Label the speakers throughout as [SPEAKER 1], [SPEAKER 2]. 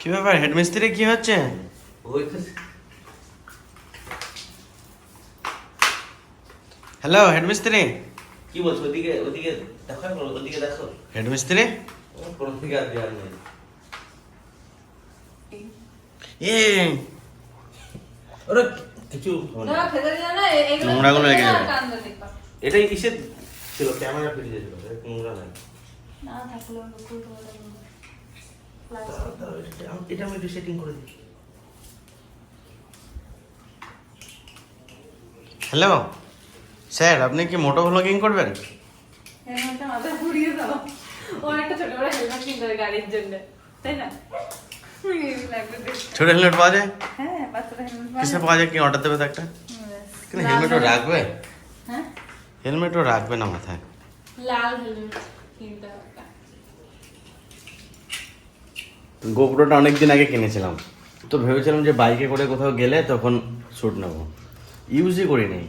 [SPEAKER 1] কি ব্যাপার হেডমিস্ত্রি কি হচ্ছে?
[SPEAKER 2] ওই
[SPEAKER 1] হ্যালো হেডমিস্ত্রি।
[SPEAKER 2] কি বলছো? ওদিকে ওদিকে দেখো ওদিকে দেখো।
[SPEAKER 1] হেডমিস্ত্রি।
[SPEAKER 2] ও, আর নেই।
[SPEAKER 1] এ।
[SPEAKER 2] ওরা কিছু
[SPEAKER 1] নোংরাগুলো লেগে যাবে।
[SPEAKER 2] এটাই কিসের ছিল? ক্যামেরা ফিরে নোংরা নাই
[SPEAKER 3] না থাকলেও নুপুর করে দেবো।
[SPEAKER 2] দাঁড়াও, দাঁড়াও, এটা- আমি- একটু সেটিং করে দিই।
[SPEAKER 1] হ্যালো স্যার আপনি কি মোটো ভ্লগিং করবেন।
[SPEAKER 3] ও একটা ছোট হেলমেট কিনতে হবে গাড়ির জন্য তাই না? লাগবে বেশ।
[SPEAKER 1] ছোট হেলমেট পাওয়া যায়?
[SPEAKER 3] হ্যাঁ পাওয়া
[SPEAKER 1] কিসে
[SPEAKER 3] যায়।
[SPEAKER 1] পাওয়া যায়? কি অর্ডার দেবে তো একটা? কিন্তু হেলমেটও রাখবে?
[SPEAKER 3] হ্যাঁ?
[SPEAKER 1] হেলমেটও রাখবে না মাথায়।
[SPEAKER 3] লাল হেলমেট কিনতে হবে একটা।
[SPEAKER 1] গোপ্রোটা অনেক দিন আগে কিনেছিলাম। তো ভেবেছিলাম যে বাইকে করে কোথাও গেলে তখন শ্যুট নেব। ইউজই করি করিনি।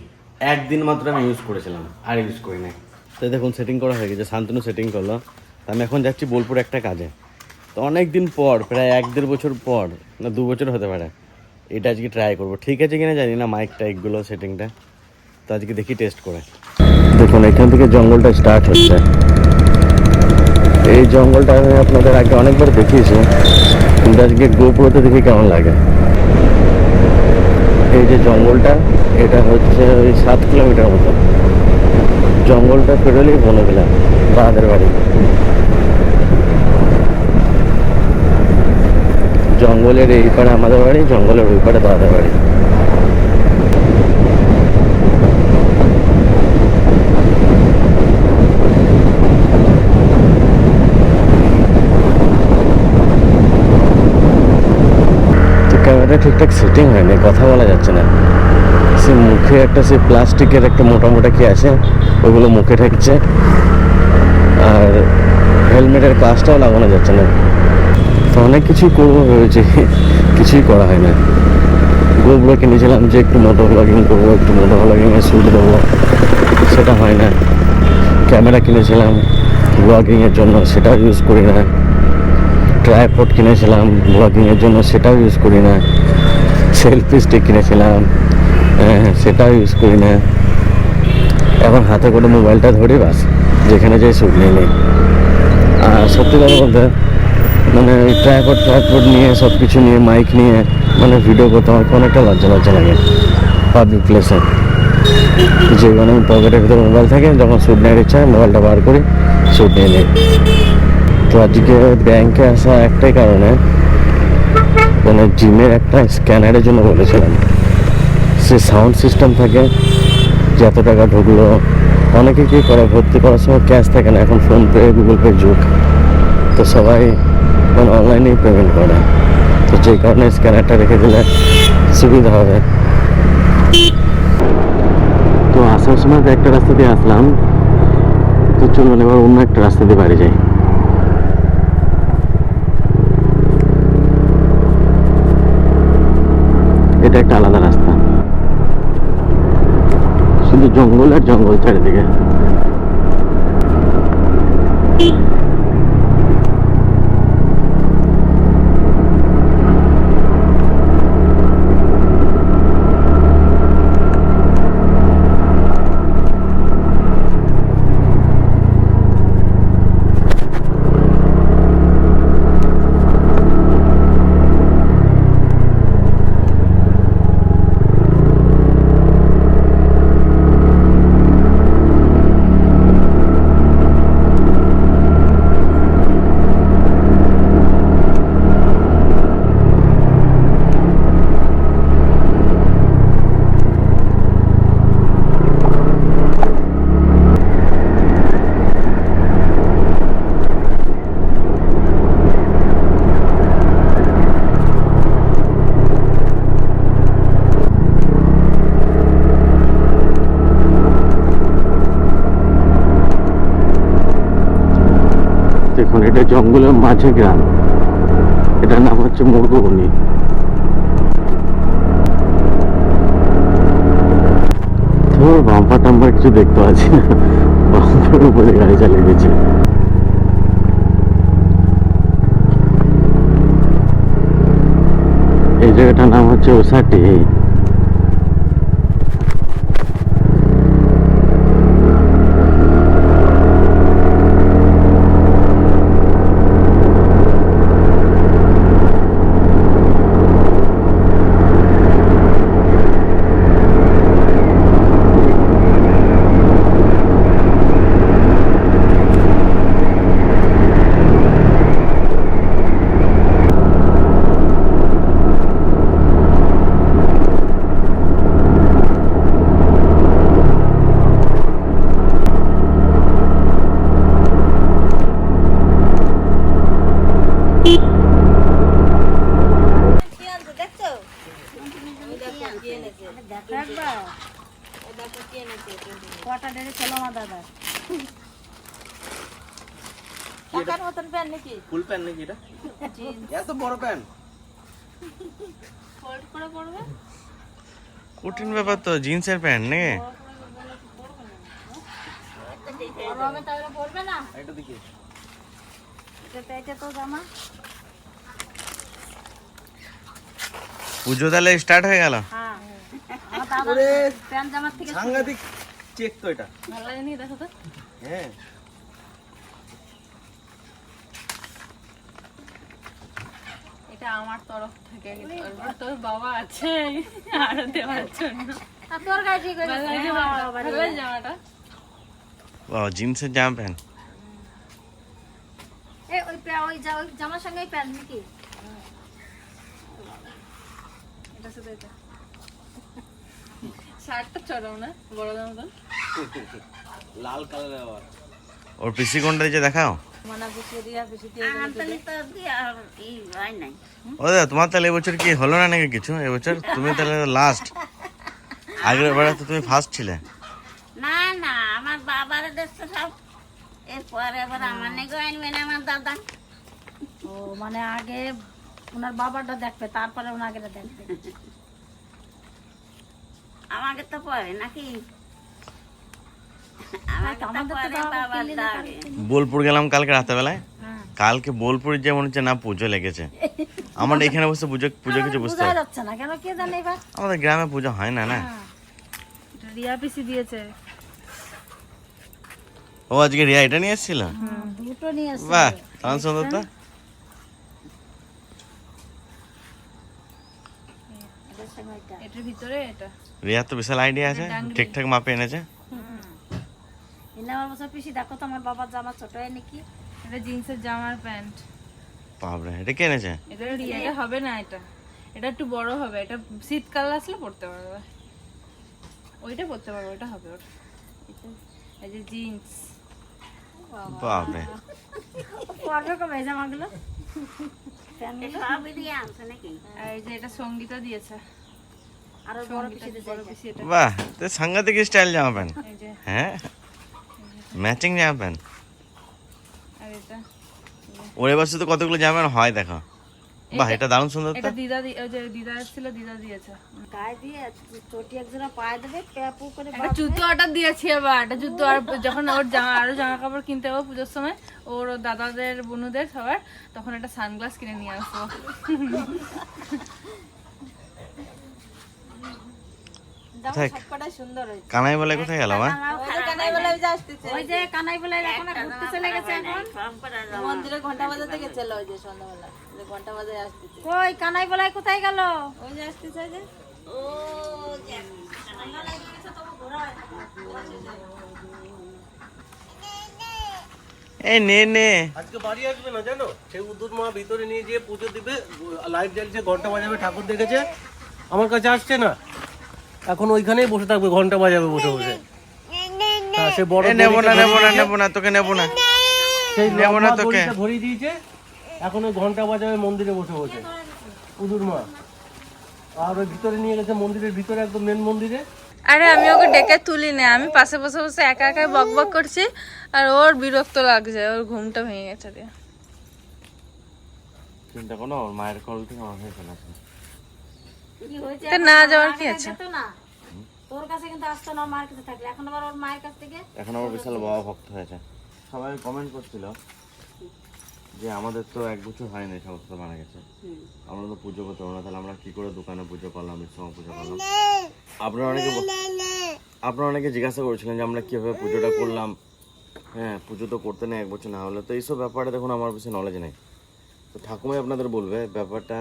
[SPEAKER 1] একদিন মাত্র আমি ইউজ করেছিলাম, আর ইউজ করি নাই তো দেখুন সেটিং করা হয়ে গেছে। শান্তনু সেটিং করল। আমি এখন যাচ্ছি বোলপুর একটা কাজে। তো অনেক দিন পর, প্রায় এক দেড় বছর পর, না দু বছর হতে পারে, এটা আজকে ট্রাই করব। ঠিক আছে কিনা জানি না মাইক টাইকগুলো সেটিংটা তো আজকে দেখি টেস্ট করে। দেখুন, এখান থেকে জঙ্গলটা স্টার্ট হচ্ছে। এই জঙ্গলটা আমি আপনাদের আগে অনেকবার দেখিয়েছি। কিন্তু আজকে গোপুরতে দেখি কেমন লাগে। এই যে জঙ্গলটা, এটা হচ্ছে ওই সাত কিলোমিটার মতো। জঙ্গলটা পেরোলেই বনে গেলাম বাঁধের বাড়ি। জঙ্গলের এই পারে আমাদের বাড়ি, জঙ্গলের ওই পারে দাদার বাড়ি। তো ক্যামেরা ঠিকঠাক সেটিং হয়নি, কথা বলা যাচ্ছে না। সে মুখে একটা সে প্লাস্টিকের একটা মোটা মোটা কি আছে ওগুলো মুখে ঠেকছে। আর হেলমেটের কাজটাও লাগানো যাচ্ছে না। তো অনেক কিছুই করব ভেবেছি, কিছুই করা হয় না। গোবরো কিনেছিলাম যে একটু মোটো ব্লগিং করব, একটু মোটো ব্লগিংয়ে শ্যুট দেবো। সেটা হয় না। ক্যামেরা কিনেছিলাম ব্লগিংয়ের জন্য সেটাও ইউজ করি না। ট্রাইপড কিনেছিলাম ব্লগিংয়ের জন্য সেটাও ইউজ করি না। সেলফি স্টিক কিনেছিলাম সেটাও ইউজ করি না। এখন হাতে করে মোবাইলটা ধরে বাস, যেখানে যাই শ্যুট নিয়ে নিই। আর সত্যি কথা বলতে মানে ওই ট্রাইপড ট্রাইপড নিয়ে সব কিছু নিয়ে মাইক নিয়ে মানে ভিডিও করতে আমার অনেকটা লজ্জা লজ্জা লাগে। পাবলিক প্লেসে যেখানে আমি পকেটের ভিতরে মোবাইল থাকে, যখন শ্যুট নেওয়ার ইচ্ছা মোবাইলটা বার করি শ্যুট নিয়ে নিই। তো আজকে ব্যাংকে আসা একটাই কারণে মানে জিমের একটা স্ক্যানারের জন্য বলেছিলাম। সে সাউন্ড সিস্টেম থাকে যে এত টাকা ঢুকলো, অনেকে কী করে, ভর্তি করার সময় ক্যাশ থাকে না, এখন ফোনপে গুগল পে যুগ। তো সবাই মানে অনলাইনেই পেমেন্ট করে। তো যেই কারণে স্ক্যানারটা রেখে দিলে সুবিধা হবে। তো আসার সময় একটা রাস্তা দিয়ে আসলাম। তো চলুন, এবার অন্য একটা রাস্তা দিয়ে বাড়ি যাই। এটা একটা আলাদা রাস্তা। শুধু জঙ্গল আর জঙ্গল চারিদিকে দেখুন এটা জঙ্গলের মাঝে গ্রাম। এটার নাম হচ্ছে মুরগবনি ধর বাম্পার টাম্পার কিছু দেখতে পাচ্ছি না। বাম্পার উপরে গাড়ি চালিয়ে দিচ্ছে।
[SPEAKER 2] জায়গাটার নাম হচ্ছে ওসাটি।
[SPEAKER 4] কটা ডেরে ছিল আমার দাদা টাকার মতন প্যান্ট নাকি
[SPEAKER 2] ফুল প্যান্ট নাকি এটা? এত বড় প্যান্ট।
[SPEAKER 4] ফোল্ড করে পড়বে
[SPEAKER 2] কঠিন ব্যাপার তো জিন্সের প্যান্ট
[SPEAKER 4] তাহলে পড়বে না?
[SPEAKER 2] এটা দেখি।
[SPEAKER 4] এটা তো জামা।
[SPEAKER 2] পুজো তাহলে স্টার্ট হয়ে গেল?
[SPEAKER 4] হ্যাঁ
[SPEAKER 2] সাংঘাতিক চেক তো এটা।
[SPEAKER 4] দেখো তো
[SPEAKER 2] হ্যাঁ।
[SPEAKER 4] এটা আমার তরফ থেকে। তোর বাবা আছে আরও দেওয়ার জন্য আর তোর গায়ে ঠিক হয়েছে ভালো জামাটা
[SPEAKER 2] ও জিন্সের জামা প্যান্ট।
[SPEAKER 4] এ ওই ওই জামার সঙ্গে প্যান্ট নাকি? এটা শুধু এটা। শার্টটা চরম না বড় দাম
[SPEAKER 2] লাল কালার আবার। ওর পিসি কোনটা দিয়েছে দেখাও?
[SPEAKER 4] মানা
[SPEAKER 2] ও দাদা তোমার তাহলে এবছর কি হলো না নাকি কিছু? এবছর তুমি তাহলে লাস্ট আগের বার তো তুমি ফার্স্ট ছিলে।
[SPEAKER 5] না না আমার বাবার দেখছে সব। এরপরে এবার আমার নেই আনবেন আমার দাদা।
[SPEAKER 4] ও মানে আগে ওনার বাবাটা দেখবে তারপরে ওনাকে দেখবে।
[SPEAKER 5] আমাকে তো পরে নাকি?
[SPEAKER 2] বোলপুর গেলাম কালকে রাতে বেলায়
[SPEAKER 4] হ্যাঁ।
[SPEAKER 2] কালকে বোলপুর যে মনে হচ্ছে না পুজো লেগেছে। আমার এখানে বসে পুজো পুজো কিছু বুঝতে
[SPEAKER 4] বোঝা
[SPEAKER 2] হয়
[SPEAKER 4] যাচ্ছে না কেন কে জানে এবার?
[SPEAKER 2] আমাদের গ্রামে পুজো হয় না না?
[SPEAKER 4] হ্যাঁ। রিয়া পিসি দিয়েছে।
[SPEAKER 2] ও আজকে রিয়া এটা নিয়ে এসেছিল?
[SPEAKER 4] দুটো নিয়ে এসছে
[SPEAKER 2] বাহ তাহলে সুন্দর তো
[SPEAKER 4] এটার ভিতরে এটা।
[SPEAKER 2] রিয়া তো বিশাল আইডিয়া আছে। ঠিকঠাক মাপে এনেছে।
[SPEAKER 4] এলে আমার বছর পিসি দেখো তো আমার বাবার জামা ছোট হয় নাকি?
[SPEAKER 3] এটা জিন্সের জামার প্যান্ট।
[SPEAKER 2] বাপরে এটা কে এনেছে?
[SPEAKER 3] এটা এটা হবে না এটা। এটা একটু বড় হবে এটা শীতকাল আসলে পড়তে পারবে। ওইটা পড়তে পারবে ওটা হবে এই যে জিন্স।
[SPEAKER 4] পড়বে কবে এই জামাগুলো?
[SPEAKER 2] বাহ তো সাংঘাতিক স্টাইল জামা প্যান্ট হ্যাঁ? ম্যাচিং জামা প্যান্ট ওরে বছর তো কতগুলো জামা প্যান্ট হয় দেখো। বাহ এটা দারুণ সুন্দর
[SPEAKER 3] এটা দিদা ওই যে দিদা এসেছিল দিদা দিয়েছে।
[SPEAKER 4] গায়ে দিয়ে চটি একজোড়া পায়ে দেবে প্যাপু করে
[SPEAKER 3] একটা জুতো অর্ডার দিয়েছি এবার একটা জুতো আর যখন ওর জামা আরও জামা কাপড় কিনতে হবে পুজোর সময় ওর ওর দাদাদের বোনদের সবার তখন একটা সানগ্লাস কিনে নিয়ে আসব।
[SPEAKER 2] কানাই বলে কোথায় গেল মা?
[SPEAKER 4] কানাই বলে যে আসতেছে ওই যে কানাই বলে এখন ঘুরতে চলে গেছে এখন।
[SPEAKER 5] সব করে দাও।
[SPEAKER 4] মন্দিরে ঘণ্টা বাজাতে গেছিল ওই যে সন্ধ্যাবেলা। ঘণ্টা বাজায় আসতেছে কই কানাই বলাই কোথায় গেল? ওই যে আসতেছে যে
[SPEAKER 5] ও যে
[SPEAKER 2] এই নে নে।
[SPEAKER 6] আজকে বাড়ি আসবে না জানো? সেই মা ভিতরে নিয়ে গিয়ে পুজো দিবে। লাইট জ্বলছে ঘণ্টা বাজাবে ঠাকুর দেখেছে। আমার কাছে আসছে না। এখন ওইখানেই বসে থাকবে ঘণ্টা বাজাবে বসে বসে। হ্যাঁ, সে বড়
[SPEAKER 2] নেব না নেব না নেব না তোকে নেব না।
[SPEAKER 6] সেই
[SPEAKER 2] নেব না তোকে।
[SPEAKER 6] ধরিয়ে দিয়েছে এখন ওই ঘণ্টা বাজাবে মন্দিরে বসে বসে। উদুর মা। আর ওই ভিতরে নিয়ে গেছে মন্দিরের ভিতরে একদম মেন মন্দিরে।
[SPEAKER 3] আরে আমি ওকে ডেকে তুলি না আমি পাশে বসে বসে একা একা বক বক করছি আর ওর বিরক্ত লাগছে ওর ঘুমটা ভেঙে গেছে রে।
[SPEAKER 2] চিন্তা করো ওর মায়ের কল থেকে আমার হয়ে চলে আসে
[SPEAKER 4] কি হয়েছে
[SPEAKER 3] তা না যাওয়ার কি আছে?
[SPEAKER 4] তোর কাছে কিন্তু আসতো না মার কাছে থাকলে। এখন আবার ওর মায়ের কাছ থেকে
[SPEAKER 2] এখন আমার বিশাল বাবা ভক্ত হয়েছে। সবাই কমেন্ট করছিল যে আমাদের তো এক বছর হয়নি সমস্ত মারা গেছে। আমরা তো পুজো করতে পারব না তাহলে আমরা কি করে দোকানে পুজো করলাম বিশ্বমা পুজো করলাম? আপনারা অনেকে আপনারা অনেকে জিজ্ঞাসা করেছিলেন যে আমরা কীভাবে পুজোটা করলাম। হ্যাঁ পুজো তো করতে নেই এক বছর না হলে। তো এইসব ব্যাপারে দেখুন আমার বেশি নলেজ নেই। তো ঠাকুমাই আপনাদের বলবে ব্যাপারটা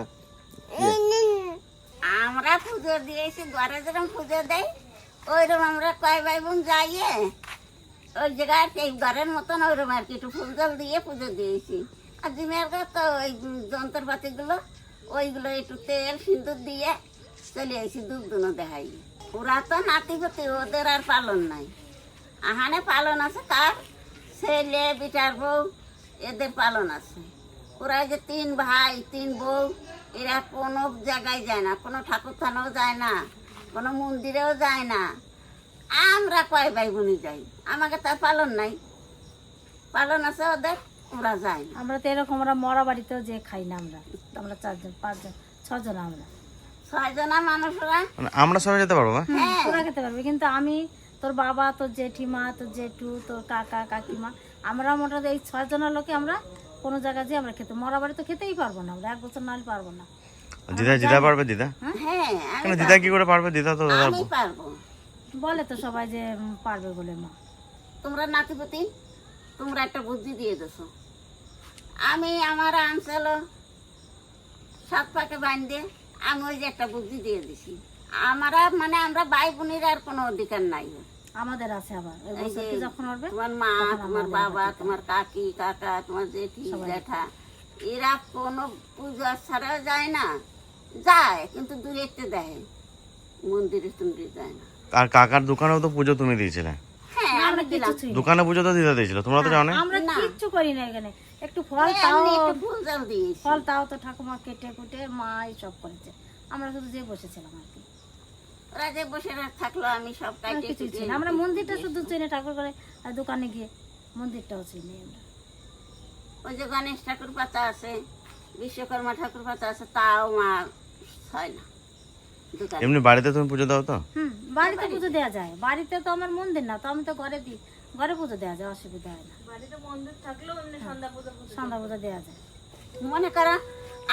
[SPEAKER 5] পুজো দিয়েছি, ঘরে যেরকম পুজো দেয় ওইরকম আমরা কয় ভাই বোন যাইয়ে ওই জায়গায় এই ঘরের মতন ওইরকম আর কি একটু ফুল জল দিয়ে পুজো দিয়েছি। আর দিনের তো ওই যন্ত্রপাতিগুলো, ওইগুলো একটু তেল, সিঁদুর দিয়ে চলে আসি দুধ দুনো দেখাই। ওরা তো নাতিপতি ওদের আর পালন নাই। আহানে পালন আছে, তার ছেলে, বিটার বউ, এদের পালন আছে। ওরা যে তিন ভাই, তিন বউ এরা কোনো জায়গায় যায় না কোনো ঠাকুর থানাও যায় না কোনো মন্দিরেও যায় না। আমরা কয় ভাই বোনই যাই? আমাকে তার পালন নাই। পালন আছে ওদের ওরা যায় না।
[SPEAKER 4] আমরা তো এরকম আমরা মরা বাড়িতেও যে খাই না আমরা। আমরা চারজন পাঁচজন ছজন আমরা।
[SPEAKER 5] ছয়জনা মানুষরা।
[SPEAKER 2] মানে আমরা সবাই যেতে পারব
[SPEAKER 5] হ্যাঁ।
[SPEAKER 4] তোরা খেতে পারবি। কিন্তু আমি তোর বাবা তোর জেঠিমা তোর জেঠু তোর কাকা কাকিমা আমরা মোটামুটি এই ছয়জনের লোকে আমরা কোনো জায়গায় যে আমরা খেতে মরা বাড়ি তো খেতেই পারব না আমরা এক বছর নাহলে পারব না।
[SPEAKER 2] দিদা দিদা পারবে দিদা?
[SPEAKER 5] হ্যাঁ? আমি
[SPEAKER 2] দিদা কি করে পারবে? দিদা তো
[SPEAKER 5] আমি পারব।
[SPEAKER 4] বলে তো সবাই যে পারবে বলে মা।
[SPEAKER 5] তোমরা নাতিপতি তোমরা একটা বুদ্ধি দিয়ে দেছো আমি আমার আনছিল সাত পাকে বান্ধে আমি ওই যে একটা বুদ্ধি দিয়ে দিছি। আমরা মানে আমরা ভাই বোনের আর কোনো অধিকার নাই।
[SPEAKER 4] আমাদের আছে আবার।
[SPEAKER 5] এই
[SPEAKER 4] বছর কি যখন হবে
[SPEAKER 5] তোমার মা তোমার বাবা তোমার কাকি কাকা তোমার জেঠি জ্যাঠা এরা কোনো পূজা ছাড়া যায় না। যায় কিন্তু দূরে একটু দেয়। মন্দিরে টন্দিরে যায় না।
[SPEAKER 2] আর কাকার দোকানেও তো পুজো তুমি দিয়েছিলে?
[SPEAKER 5] হ্যাঁ
[SPEAKER 2] দোকানে পুজো তো দিদা দিয়েছিল তোমরা তো জানো না
[SPEAKER 4] আমরা কিচ্ছু করি না এখানে। একটু ফল তাও
[SPEAKER 5] একটু ফুল জল দিয়েছি।
[SPEAKER 4] ফল তাও তো ঠাকুমা কেটে কুটে মা সব করেছে। আমরা শুধু যে বসেছিলাম আর কি।
[SPEAKER 5] ওরা যে বসে থাকল আমি সব
[SPEAKER 4] আর
[SPEAKER 5] কাটে
[SPEAKER 4] চিনি আমরা মন্দিরটা শুধু চিনি ঠাকুর করে আর দোকানে গিয়ে মন্দিরটাও চিনি আমরা।
[SPEAKER 5] ওই যে গণেশ ঠাকুর পাতা আছে বিশ্বকর্মা ঠাকুর পাতা আছে তাও মা হয় না।
[SPEAKER 2] এমনি বাড়িতে তুমি পুজো দাও তো?
[SPEAKER 4] হুম বাড়িতে পুজো দেওয়া যায়। বাড়িতে তো আমার মন্দির না তো আমি তো ঘরে দিই। ঘরে পুজো দেওয়া যায় অসুবিধা হয় না।
[SPEAKER 3] বাড়িতে মন্দির থাকলেও এমনি সন্ধ্যা পুজো
[SPEAKER 4] সন্ধ্যা পুজো দেওয়া যায়।
[SPEAKER 5] মনে করো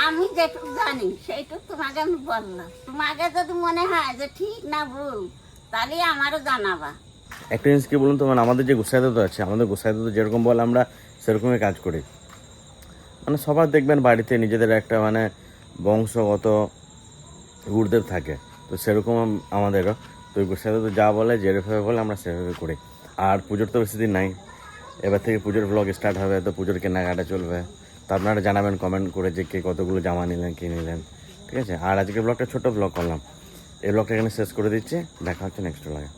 [SPEAKER 5] আমি যেটুকু জানি, সেইটুকু তোমাকে আমি বললাম। তোমাকে যদি মনে হয় যে ঠিক না ভুল, তাহলে আমারও জানাবা।
[SPEAKER 2] একটা জিনিস কি বলুন তো মানে আমাদের যে গোসাইদাতো আছে, আমাদের গোসাইদাতো যেরকম বলে আমরা সেরকমই কাজ করি। মানে সবার দেখবেন বাড়িতে নিজেদের একটা মানে বংশগত গুরুদেব থাকে, তো সেরকম আমাদেরও। তো ওই গোসাইদাতো যা বলে যেভাবে বলে, আমরা সেভাবে করি। আর পুজোর তো বেশি দিন নাই। এবার থেকে পুজোর ব্লগ স্টার্ট হবে, তো পুজোর কেনাকাটা চলবে। তো আপনারা জানাবেন কমেন্ট করে যে কে কতগুলো জামা নিলেন, কী নিলেন। ঠিক আছে? আর আজকে ব্লগটা ছোটো ব্লগ করলাম। এই ব্লগটা এখানে শেষ করে দিচ্ছি। দেখা হচ্ছে নেক্সট ব্লগে